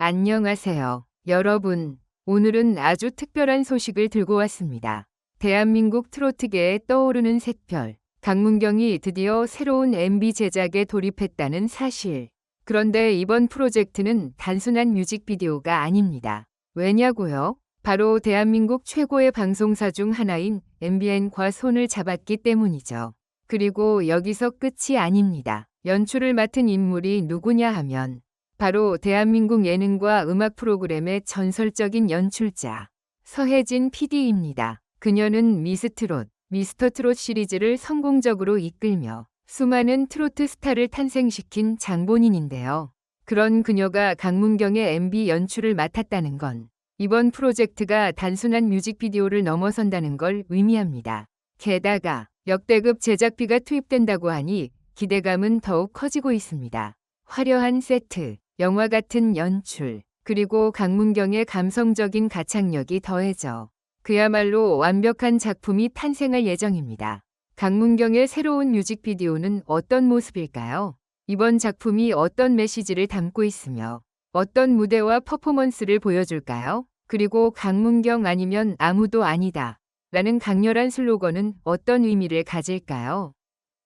안녕하세요. 여러분, 오늘은 아주 특별한 소식을 들고 왔습니다. 대한민국 트로트계에 떠오르는 샛별, 강문경이 드디어 새로운 MB 제작에 돌입했다는 사실. 그런데 이번 프로젝트는 단순한 뮤직비디오가 아닙니다. 왜냐고요? 바로 대한민국 최고의 방송사 중 하나인 MBN과 손을 잡았기 때문이죠. 그리고 여기서 끝이 아닙니다. 연출을 맡은 인물이 누구냐 하면 바로 대한민국 예능과 음악 프로그램의 전설적인 연출자 서혜진 PD입니다. 그녀는 미스트롯, 미스터 트롯 시리즈를 성공적으로 이끌며 수많은 트로트 스타를 탄생시킨 장본인인데요. 그런 그녀가 강문경의 MB 연출을 맡았다는 건 이번 프로젝트가 단순한 뮤직비디오를 넘어선다는 걸 의미합니다. 게다가 역대급 제작비가 투입된다고 하니 기대감은 더욱 커지고 있습니다. 화려한 세트, 영화 같은 연출, 그리고 강문경의 감성적인 가창력이 더해져 그야말로 완벽한 작품이 탄생할 예정입니다. 강문경의 새로운 뮤직비디오는 어떤 모습일까요? 이번 작품이 어떤 메시지를 담고 있으며 어떤 무대와 퍼포먼스를 보여줄까요? 그리고 강문경 아니면 아무도 아니다. 라는 강렬한 슬로건은 어떤 의미를 가질까요?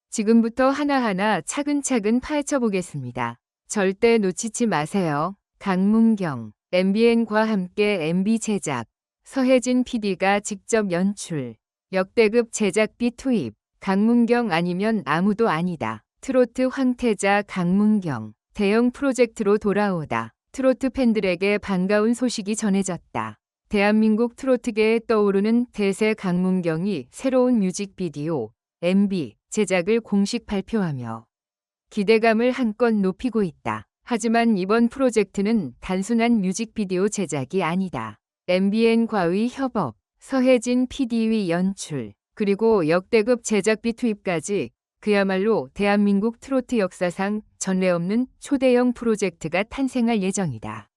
지금부터 하나하나 차근차근 파헤쳐 보겠습니다. 절대 놓치지 마세요. 강문경, MBN과 함께 MB 제작, 서혜진 PD가 직접 연출, 역대급 제작비 투입, 강문경 아니면 아무도 아니다. 트로트 황태자 강문경, 대형 프로젝트로 돌아오다. 트로트 팬들에게 반가운 소식이 전해졌다. 대한민국 트로트계에 떠오르는 대세 강문경이 새로운 뮤직비디오, MB, 제작을 공식 발표하며 기대감을 한껏 높이고 있다. 하지만 이번 프로젝트는 단순한 뮤직비디오 제작이 아니다. MBN과의 협업, 서혜진 PD의 연출, 그리고 역대급 제작비 투입까지 그야말로 대한민국 트로트 역사상 전례 없는 초대형 프로젝트가 탄생할 예정이다.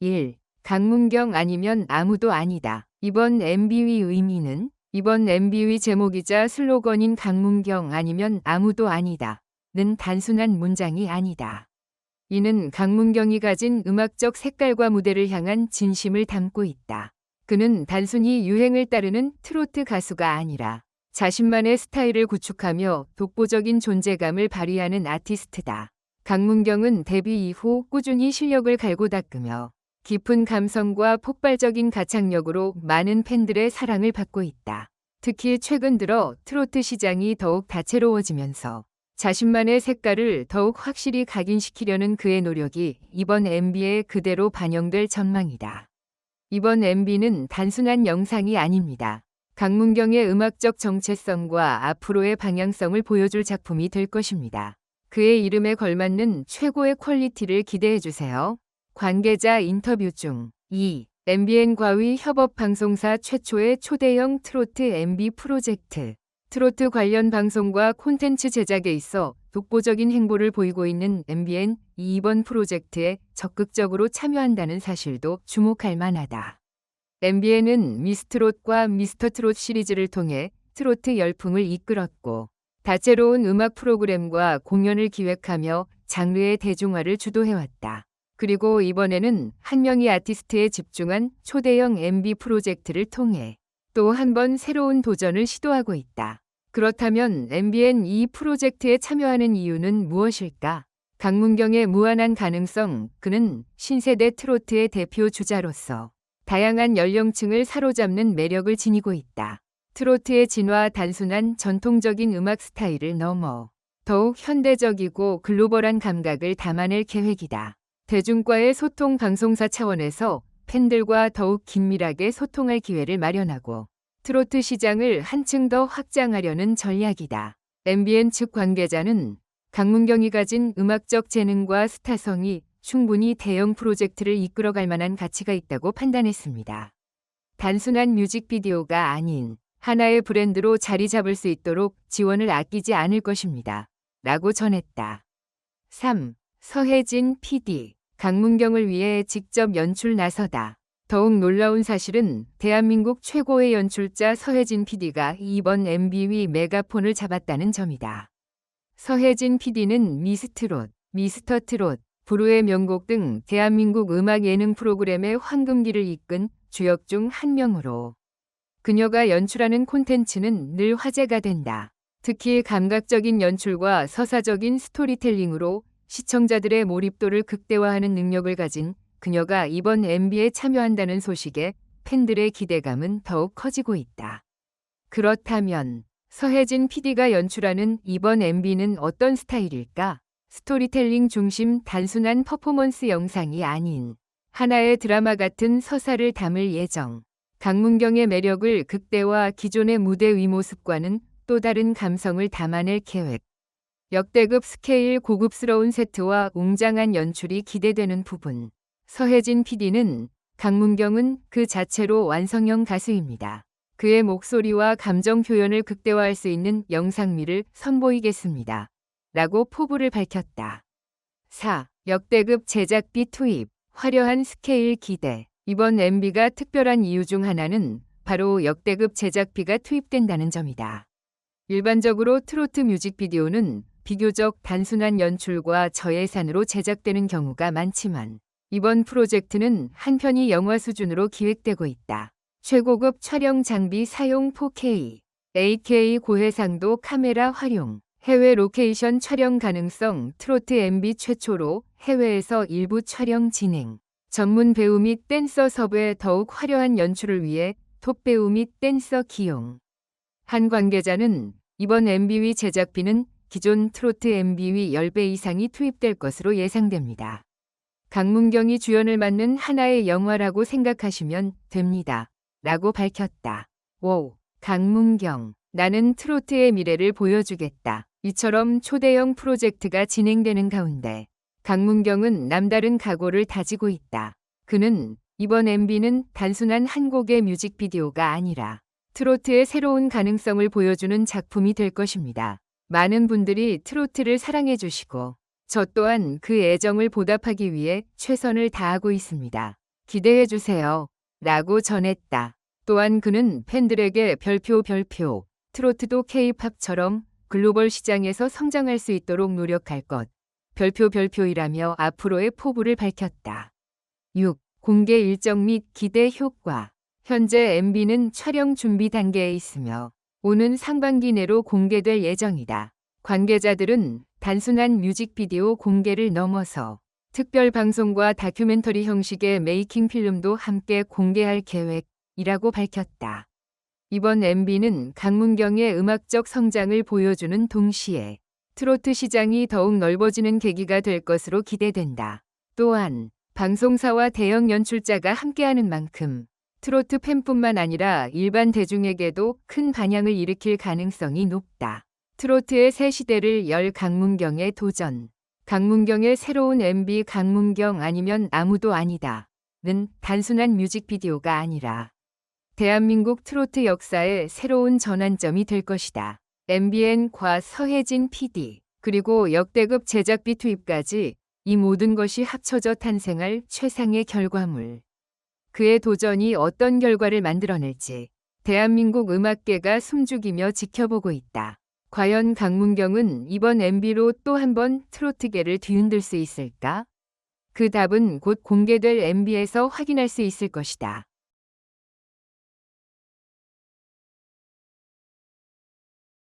1. 강문경 아니면 아무도 아니다. 이번 MB의 의미는 이번 MB의 제목이자 슬로건인 강문경 아니면 아무도 아니다. 는 단순한 문장이 아니다. 이는 강문경이 가진 음악적 색깔과 무대를 향한 진심을 담고 있다. 그는 단순히 유행을 따르는 트로트 가수가 아니라 자신만의 스타일을 구축하며 독보적인 존재감을 발휘하는 아티스트다. 강문경은 데뷔 이후 꾸준히 실력을 갈고 닦으며 깊은 감성과 폭발적인 가창력으로 많은 팬들의 사랑을 받고 있다. 특히 최근 들어 트로트 시장이 더욱 다채로워지면서 자신만의 색깔을 더욱 확실히 각인시키려는 그의 노력이 이번 MB에 그대로 반영될 전망이다. 이번 MB는 단순한 영상이 아닙니다. 강문경의 음악적 정체성과 앞으로의 방향성을 보여줄 작품이 될 것입니다. 그의 이름에 걸맞는 최고의 퀄리티를 기대해주세요. 관계자 인터뷰 중 2. MBN과의 협업 방송사 최초의 초대형 트로트 MB 프로젝트 트로트 관련 방송과 콘텐츠 제작에 있어 독보적인 행보를 보이고 있는 MBN 이번 프로젝트에 적극적으로 참여한다는 사실도 주목할 만하다. MBN은 미스트롯과 미스터트롯 시리즈를 통해 트로트 열풍을 이끌었고 다채로운 음악 프로그램과 공연을 기획하며 장르의 대중화를 주도해왔다. 그리고 이번에는 한 명의 아티스트에 집중한 초대형 MB 프로젝트를 통해 또 한 번 새로운 도전을 시도하고 있다. 그렇다면 MBN 이 프로젝트에 참여하는 이유는 무엇일까? 강문경의 무한한 가능성, 그는 신세대 트로트의 대표 주자로서 다양한 연령층을 사로잡는 매력을 지니고 있다. 트로트의 진화 단순한 전통적인 음악 스타일을 넘어 더욱 현대적이고 글로벌한 감각을 담아낼 계획이다. 대중과의 소통 방송사 차원에서 팬들과 더욱 긴밀하게 소통할 기회를 마련하고 트로트 시장을 한층 더 확장하려는 전략이다. MBN 측 관계자는 강문경이 가진 음악적 재능과 스타성이 충분히 대형 프로젝트를 이끌어갈 만한 가치가 있다고 판단했습니다. 단순한 뮤직비디오가 아닌 하나의 브랜드로 자리 잡을 수 있도록 지원을 아끼지 않을 것입니다. 라고 전했다. 3. 서혜진 PD. 강문경을 위해 직접 연출 나서다. 더욱 놀라운 사실은 대한민국 최고의 연출자 서혜진 PD가 이번 MB위 메가폰을 잡았다는 점이다. 서혜진 PD는 미스트롯, 미스터트롯, 불후의 명곡 등 대한민국 음악 예능 프로그램의 황금기를 이끈 주역 중 한 명으로 그녀가 연출하는 콘텐츠는 늘 화제가 된다. 특히 감각적인 연출과 서사적인 스토리텔링으로 시청자들의 몰입도를 극대화하는 능력을 가진 그녀가 이번 MB에 참여한다는 소식에 팬들의 기대감은 더욱 커지고 있다. 그렇다면 서혜진 PD가 연출하는 이번 MB는 어떤 스타일일까? 스토리텔링 중심 단순한 퍼포먼스 영상이 아닌 하나의 드라마 같은 서사를 담을 예정. 강문경의 매력을 극대화 기존의 무대 위 모습과는 또 다른 감성을 담아낼 계획. 역대급 스케일 고급스러운 세트와 웅장한 연출이 기대되는 부분. 서혜진 PD는 강문경은 그 자체로 완성형 가수입니다. 그의 목소리와 감정 표현을 극대화할 수 있는 영상미를 선보이겠습니다. 라고 포부를 밝혔다. 4. 역대급 제작비 투입, 화려한 스케일 기대. 이번 MB가 특별한 이유 중 하나는 바로 역대급 제작비가 투입된다는 점이다. 일반적으로 트로트 뮤직비디오는 비교적 단순한 연출과 저예산으로 제작되는 경우가 많지만 이번 프로젝트는 한편이 영화 수준으로 기획되고 있다. 최고급 촬영 장비 사용 4K, 8K 고해상도 카메라 활용, 해외 로케이션 촬영 가능성 트로트 MB 최초로 해외에서 일부 촬영 진행, 전문 배우 및 댄서 섭외 더욱 화려한 연출을 위해 톱 배우 및 댄서 기용. 한 관계자는 이번 MB위 제작비는 기존 트로트 MB위 10배 이상이 투입될 것으로 예상됩니다. 강문경이 주연을 맡는 하나의 영화라고 생각하시면 됩니다. 라고 밝혔다. 오, 강문경. 나는 트로트의 미래를 보여주겠다. 이처럼 초대형 프로젝트가 진행되는 가운데 강문경은 남다른 각오를 다지고 있다. 그는 이번 MB는 단순한 한 곡의 뮤직비디오가 아니라 트로트의 새로운 가능성을 보여주는 작품이 될 것입니다. 많은 분들이 트로트를 사랑해 주시고 저 또한 그 애정을 보답하기 위해 최선을 다하고 있습니다. 기대해 주세요. 라고 전했다. 또한 그는 팬들에게 별표 별표 트로트도 케이팝처럼 글로벌 시장에서 성장할 수 있도록 노력할 것. 별표 별표이라며 앞으로의 포부를 밝혔다. 6. 공개 일정 및 기대 효과. 현재 MB는 촬영 준비 단계에 있으며 오는 상반기 내로 공개될 예정이다. 관계자들은 단순한 뮤직비디오 공개를 넘어서 특별 방송과 다큐멘터리 형식의 메이킹 필름도 함께 공개할 계획이라고 밝혔다. 이번 MB는 강문경의 음악적 성장을 보여주는 동시에 트로트 시장이 더욱 넓어지는 계기가 될 것으로 기대된다. 또한 방송사와 대형 연출자가 함께하는 만큼 트로트 팬뿐만 아니라 일반 대중에게도 큰 반향을 일으킬 가능성이 높다. 트로트의 새 시대를 열 강문경의 도전. 강문경의 새로운 MB 강문경 아니면 아무도 아니다. 는 단순한 뮤직비디오가 아니라 대한민국 트로트 역사의 새로운 전환점이 될 것이다. MBN과 서혜진 PD, 그리고 역대급 제작비 투입까지 이 모든 것이 합쳐져 탄생할 최상의 결과물. 그의 도전이 어떤 결과를 만들어낼지 대한민국 음악계가 숨죽이며 지켜보고 있다. 과연 강문경은 이번 MB로 또 한 번 트로트계를 뒤흔들 수 있을까? 그 답은 곧 공개될 MB에서 확인할 수 있을 것이다.